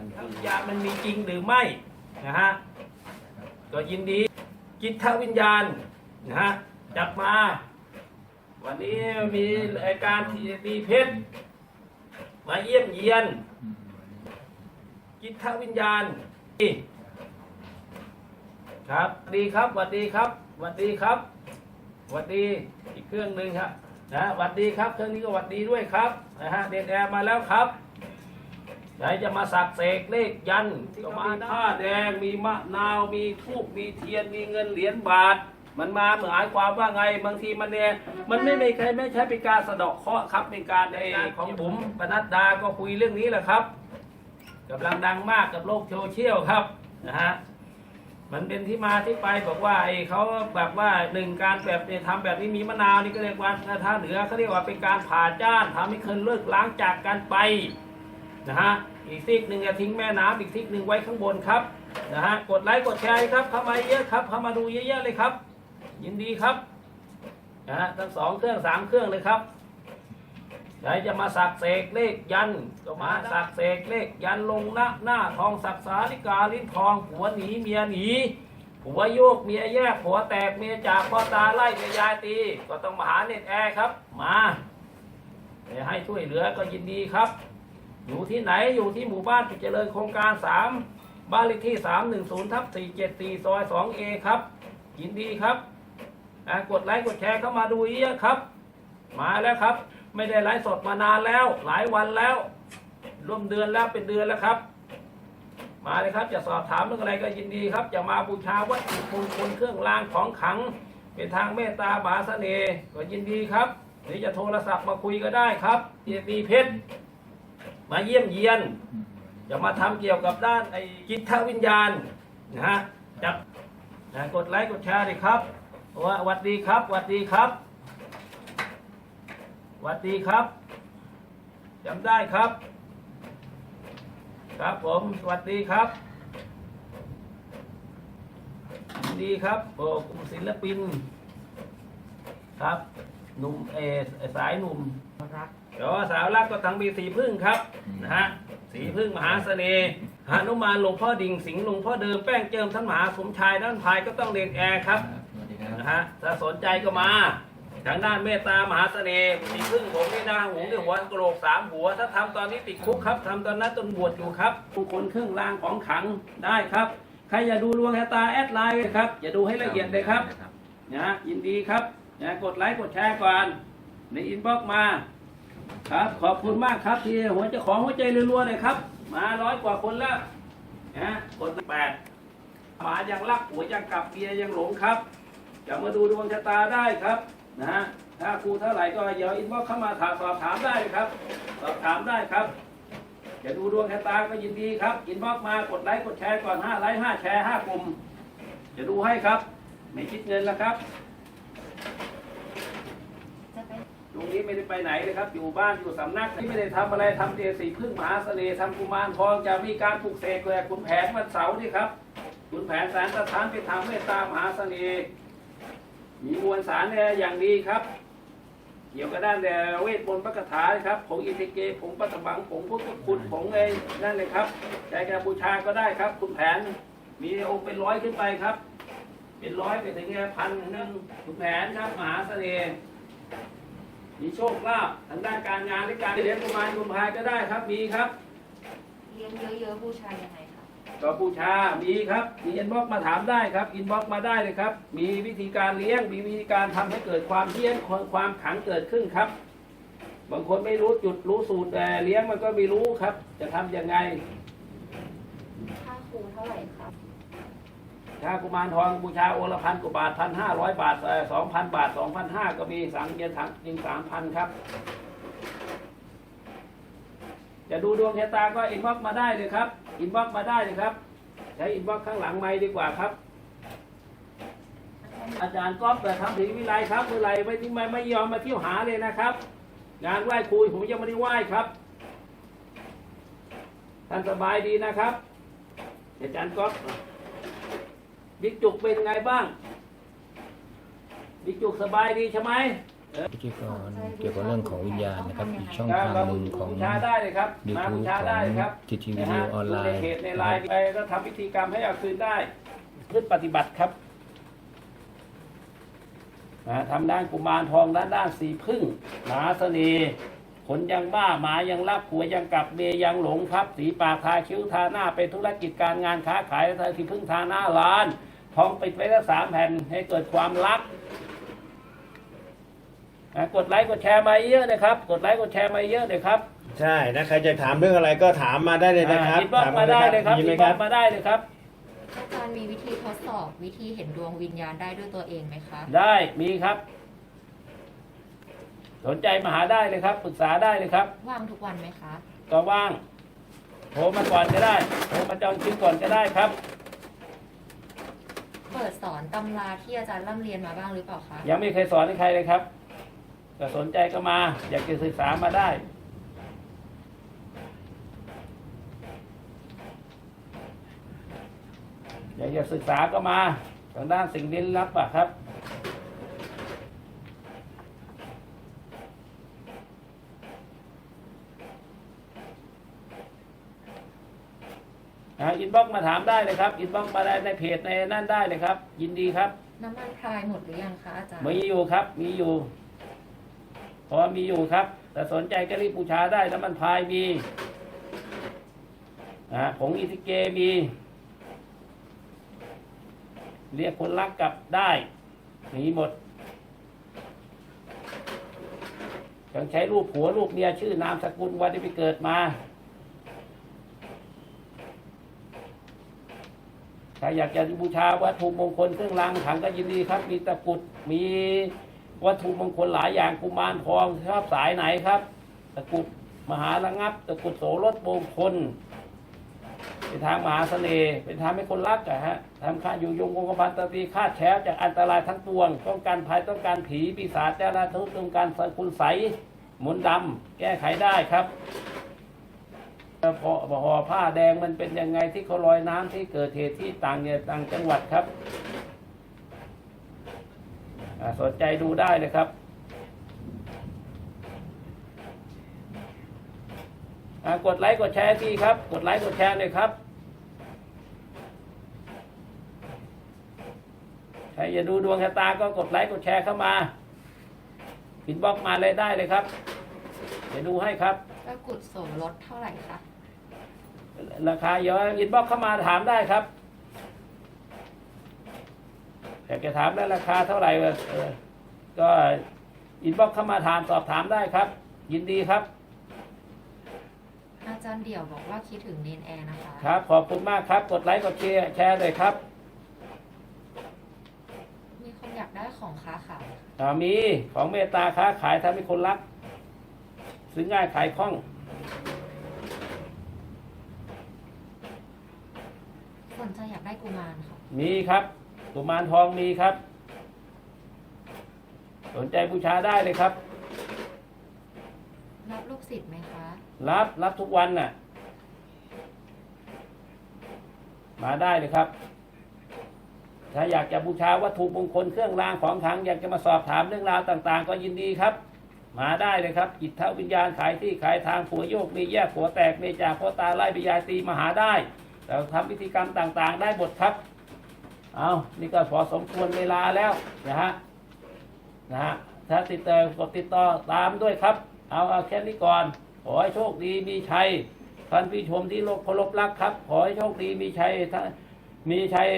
ท่านทั้งผู้วิญญาณมันมีจริงหรือไม่นะฮะก็ยินดี จิตทวิญญาณนะฮะจับมา วันนี้มีรายการทีดีเพชรมาเยี่ยมเยียน จิตทวิญญาณครับสวัสดีครับสวัสดีครับสวัสดีครับสวัสดีอีกเครื่องหนึ่งครับนะสวัสดีครับเครื่องนี้ก็สวัสดีด้วยครับนะฮะเดนแอร์มาแล้วครับ ไหนจะมาสักเสกเลขยันต์ก็มาผ้าแดงมีมะนาวมีทูบมีเทียนมีเงินเหรียญบาท มันมาหมายความว่าไงบางทีมันเนี่ยมันไม่ไม่ใครไม่ใช่เป็นการสะเดาะเคราะห์ครับเป็นการไอ้ของผมปนัดดาก็คุยเรื่องนี้แหละครับกำลังดังมากกับโลกโซเชียลครับนะฮะมันเป็นที่มาที่ไปบอกว่าไอ้เขาแบบว่าหนึ่งการแบบเนี่ยทำแบบนี้มีมะนาวนี่ก็เรียกว่าถ้าเหนือเขาเรียกว่าเป็นการผ่าจ้านทำให้คนเลิกล้างจากกันไป นะฮะอีกซีกหนึ่งจะทิ้งแม่น้ำอีกซีกหนึ่งไว้ข้างบนครับนะฮะกดไลค์กดแชร์ครับเข้ามาเยอะครับเข้ามาดูเยอะๆเลยครับ ยินดีครับนะฮะทั้งสองเครื่องสามเครื่องเลยครับไหนจะมาสักเสกเลขยันก็มาสักเสกเลขยันลงหน้าหน้าทองสักสาลิกาลิ้นทองผัวหนีเมียหนีผัวโยกเมียแยกผัวแตกเมียจากพ่อตาไล่เมียยายตี ก็ต้องมาหาเน็ตแอร์ครับ มาให้ช่วยเหลือก็ยินดีครับ อยู่ที่ไหนอยู่ที่หมู่บ้านจเจริญโครงการสามบ้านเลขที่สามหนึ่งศูนย์ทับสี่เจ็ดสี่ซอยสองเอครับยินดีครับกดไลค์กดแชร์เข้ามาดูเยอะครับ มาแล้วครับ ไม่ได้ไลฟ์สดมานานแล้ว หลายวันแล้ว ร่วมเดือนแล้วเป็นเดือนแล้วครับ มาเลยครับจะสอบถามเรื่องอะไรก็ยินดีครับจะมาบูชาวัตถุมงคลเครื่องรางของขัง เป็นทางเมตตาบาสเน่ห์ก็ยินดีครับ หรือจะโทรศัพท์มาคุยก็ได้ครับเจตีเพชร มาเยี่ยมเยียนอืมจะมาทำเกี่ยวกับด้านไอ้จิตวิญญาณนะฮะจับนะกดไลค์กดแชร์เลยครับว่าหวัดดีครับหวัดดีครับหวัดดีครับจำได้ครับ ครับผมสวัสดีครับ ดีครับโอ้กลุ่มศิลปิน ครับหนุ่มเออสายหนุ่มรัก แต่ว่าสาวรักก็ทั้งมีสีพึ่งครับนะฮะสีพึ่งมหาเสน่ห์หานุมานหลวงพ่อดิ่งสิงห์หลวงพ่อเดิมแป้งเจิมท่านมหาสมชายด้านพายก็ต้องเรียนแอร์ครับครับสวัสดีครับนะฮะถ้าสนใจก็มาทางด้านเมตตามหาเสน่ห์สีพึ่งผมนี่นะหูที่หัวกระโหลกสามหัว ถ้าทำตอนนี้ติดคุกครับทำตอนนั้นตนบวชอยู่ครับทุกคนเครื่องรางของขลังได้ครับ ใครอย่าดูดวงชะตาแอดไลน์เลยครับ อย่าดูให้ละเอียดเลยครับนะยินดีครับนะกดไลค์กดแชร์ก่อนในอินบ็อกซ์มา ครับ ขอบคุณมากครับที่หัวเจ้าของหัวใจรัวๆเลยครับ มาร้อยกว่าคนแล้วนะกดแปดหมายังรักหัวยังกลับเบียยังหลงครับจะมาดูดวงชะตาได้ครับนะฮะถ้าครูเท่าไหร่ก็อย่าอินบ็อกเข้ามาถามสอบถามได้ครับ สอบถามได้ครับจะดูดวงชะตาก็ยินดีครับอินบ็อกมากดไลค์กดแชร์ก่อนห้าไลค์ห้าแชร์ห้ากลุ่มจะดูให้ครับ ไม่คิดเงินแล้วครับ จะไป ตรง นี้ไม่ได้ไปไหนเลยครับ อยู่บ้านอยู่สำนักที่ไม่ได้ทำอะไรทำเจสีพึ่งมหาเสน่ห์ทำกุมารทองจะมีการปลุกเสกเลยคุณแผนวันเสาร์นี่ครับคุณแผนสารสถานไปทำเมตตามหาเสน่ห์มีมวลสารเนี่ยอย่างดีครับเกี่ยวกับด้านแต่เวทมนต์พระคาถาครับผงอิเทเกผงปัตบังผงพุทธคุณผงไอ้นั่นเลยครับใจแกบูชาก็ได้ครับคุณแผน มีองค์เป็นร้อยขึ้นไปครับ เป็นร้อยไปถึงพันหนึ่งคุณแผนครับมหาเสน่ห์ มีโชคลาภทางด้านการงานและการเลี้ยงกุมารกุมภายก็ได้ครับมีครับ เลี้ยงเยอะๆบูชายังไงคะก็บูชามีครับ มีอินบ็อกมาถามได้ครับอินบ็อกมาได้เลยครับ มีวิธีการเลี้ยงมีวิธีการทำให้เกิดความเพี้ยนความความขังเกิดขึ้นครับ บางคนไม่รู้จุดรู้สูตรแต่เลี้ยงมันก็ไม่รู้ครับ จะทำยังไงค่าครูเท่าไหร่ครับ ถ้ากุมารทองบูชาโอละพันกว่าบาทพันห้าร้อยบาทสองพันบาทสองพันห้าก็มีสังเกตถังจริงสามพันครับ จะดูดวงชะตาก็อินบ็อกมาได้เลยครับ อินบ็อกมาได้เลยครับ ใช้อินบ็อกข้างหลังไม้ดีกว่าครับ อาจารย์ก๊อฟแต่ทำถึงวิไลครับเมื่อไหรไม่ที่ไม่ไม่ยอมมาเที่ยวหาเลยนะครับ งานไหว้ครูผมยังไม่ได้ไหว้ครับท่านสบายดีนะครับอาจารย์ก๊อฟ บิ๊กจุกเป็นไงบ้าง บิ๊กจุกสบายดีใช่ไหมพิธีกรเกี่ยวกับเรื่องของวิญญาณนะครับอีกช่องครับทางเราหนึ่งของบูชาได้เลยครับมา YouTube บูชาได้เลยครับของ TT Video ออนไลน์ในเพจในไลน์ไปก็ทำพิธีกรรมให้เอาคืนได้พืชปฏิบัติครับนะทำด้านกุมารทองด้านด้านสีพึ่งหนาเสน่ห์ขนยังบ้าหมายังรักหัวยังกลับเมียยังหลงครับ สีปากทาคิ้วทาหน้าเป็นธุรกิจการงานค้าขายทาสีพึ่งทาหน้าร้าน ทองปิดไว้ละสามแผ่นให้เกิดความรักนะกดไลค์กดแชร์มาเยอะนะครับ กดไลค์กดแชร์มาเยอะเลยครับใช่นะใครจะถามเรื่องอะไรก็ถามมาได้เลยนะครับอินบ็อกซ์มาได้เลยครับมีอิไหมนคบ็อรักบซ์มาได้เลยครับ อาจารย์มีวิธีทดสอบวิธีเห็นดวงวิญญาณได้ด้วยตัวเองไหมคะ ได้มีครับ สนใจมาหาได้เลยครับปรึกษาได้เลยครับ ว่างทุกวันไหมคะ ก็ว่างโทรมาก่อนก็ได้โทรมาจองคิวก่อนก็ได้ครับเปิด สอนตำราที่อาจารย์ร่ำเรียนมาบ้างหรือเปล่าคะยังไม่เคยสอนให้ใครเลยครับแต่สนใจก็มา อยากจะศึกษามาได้ อยากจะศึกษาก็มาทางด้านสิ่งลี้ลับอะครับ อินบ็อกมาถามได้เลยครับ อินบ็อกมาได้ในเพจในนั่นได้เลยครับ ยินดีครับ น้ำมันพรายหมดหรือยังคะอาจารย์ มีอยู่ครับ มีอยู่พอมีอยู่ครับ แต่สนใจก็รีบบูชาได้น้ำมันพายมีอ่าผงอิทิเกมี เรียกคนรักกลับได้มีหมดยังใช้รูปผัวรูปเมียชื่อนามสกุลวันที่ไปเกิดมา ถ้าอยากจะบูชาวัตถุมงคลเครื่องรางถังก็ยินดีครับ มีตะกุดมีวัตถุมงคลหลายอย่างกุมารทองชอบสายไหนครับ ตะกุดมหาระงับ ตะกุดโสรถมงคลเป็นทางมหาเสน่ห์เป็นทางให้คนรักอะฮะทำค่าอยู่ยงคงกระพันตตีฆ่าแช้วจากอันตรายทั้งปวง ต้องการภัยต้องการผีปีศาจเจ้าหน้าที่ต้องการสัคุณใสยมนดำแก้ไขได้ครับ พอห่อผ้าแดงมันเป็นยังไงที่เขาลอยน้ำที่เกิดเหตุที่ต่างเนี่ยต่างจังหวัดครับสนใจดูได้เลยครับกดไลค์กดแชร์ทีครับ กดไลค์กดแชร์เลยครับใครจะดูดวงชะตาก็กดไลค์กดแชร์เข้ามาอินบ็อกมาเลยได้เลยครับ เดี๋ยวดูให้ครับตะกรุดโสรถเท่าไหร่คะ ราคาเยอะอินบ็อกเข้ามาถามได้ครับอยากจะถามแล้วราคาเท่าไหร่เออก็อินบ็อกเข้ามาถามสอบถามได้ครับ ยินดีครับ อาจารย์เดี่ยวบอกว่าคิดถึงเนนแอร์นะคะ ครับ ขอบคุณมากครับ กดไลค์กดแชร์แชร์เลยครับ มีคนอยากได้ของค้าขายอ่ามีของเมตตาค้าขายทำให้คนรัก ซื้อง่ายขายคล่อง นใจอยากได้กุมารค่ะมีครับกุมารทองมีครับ สนใจบูชาได้เลยครับ รับลูกศิษย์ไหมคะ รับรับทุกวันน่ะ มาได้เลยครับ ถ้าอยากจะบูชาวัตถุมงคลเครื่องรางของขลังอยากจะมาสอบถามเรื่องราวต่าง ๆ ก็ยินดีครับมาได้เลยครับจิตเทวิญญาณขายที่ขายทางผัวโยกมีแยกผัวแตกมีจากผัวตาไล่ปิยายตีมาหาได้ เราทำพิธีกรรมต่างๆ ได้หมดครับ เอานี่ก็พอสมควรเวลาแล้วนะฮะนะฮะถ้าติดต่อกดติดต่อตามด้วยครับ เอาเอาแค่นี้ก่อน ขอให้โชคดีมีชัยท่านผู้ชมที่โลกเคารพรักครับ ขอให้โชคดีมีชัยท่าน มีชัย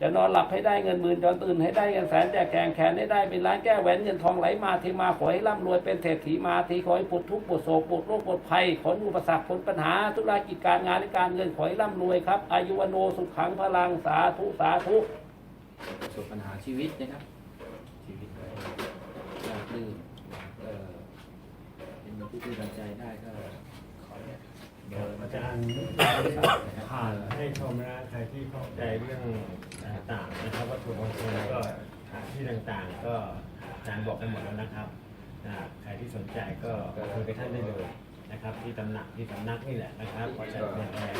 จะนอนหลับให้ได้เงินหมื่นจนตื่นให้ได้เงินแสนแจกแกงแขนให้ได้เป็นล้านแก้วแหวนเงินทองไหลมาเทมาขอให้ร่ำรวยเป็นเศรษฐีมาทีขอให้ปลดทุกข์ปลดโศกปลดโรคปลดภัยขออุปสรรคผลปัญหาธุรกิจการงานและการเงินขอให้ร่ำรวยครับ อายุวโนสุขขังพลังสาธุสาธุประสบปัญหาชีวิตนะครับชีวิตก็ราบรื่นเอ่อเป็นผู้ที่ดังใจได้ก็ เนี่ยเดี๋ยวอาจารย์ผ่านให้ชมนะใครที่เข้าใจเรื่องต่างๆนะครับวัตถุมงคลก็สถานที่ต่างๆ ก็อาจารย์บอกไปหมดแล้วนะครับนะใครที่สนใจก็คุยกับท่านได้เลยนะครับ ที่ตำหนักที่สำนักนี่แหละนะครับขอจัดเป็นแทน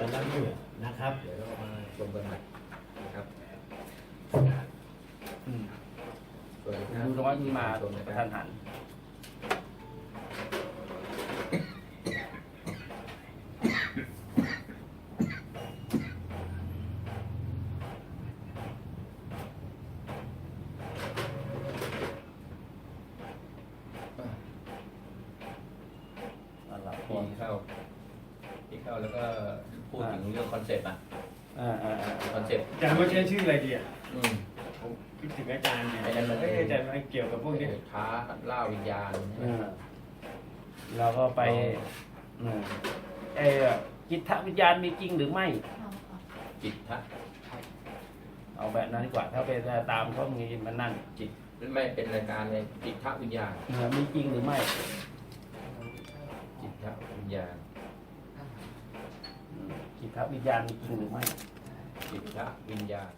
ตำนักอยู่นะครับเดี๋ยวเรามาชมกันใหม่นะครับส่วนวัสดีคดูรับตรงว่ามีมาชมนะกคระรัทับนหัน อ่าหลับก่อ พี่ น เข้าพี่เข้าแล้วก็ พูดถึงเรื่องคอนเซ็ปต์อะอ่าอ่าอ่าคอนเซ็ปต์อาจารย์ว่าใช้ชื่ออะไรดีอะอืมผมคิดถึงอาจารย์เนี่ยไอ้นั่นมันเอ้ยอาจารย์มันเกี่ยวกับพวกนี้ท้าล่าวิญญาณอ่าเราก็ไปอ่าเออจิตทวิญญาณมีจริงหรือไม่จิตทะเอาแบบนั้นดีกว่า ถ้าไปตามเขามีมันนั่นจิตไม่เป็นรายการเลยจิตทะวิญญาณเออมีจริงหรือไม่ จิตทะวิญญาณ อืมจิตทวิญญาณมีจริงหรือไม่ จิตวิญญาณ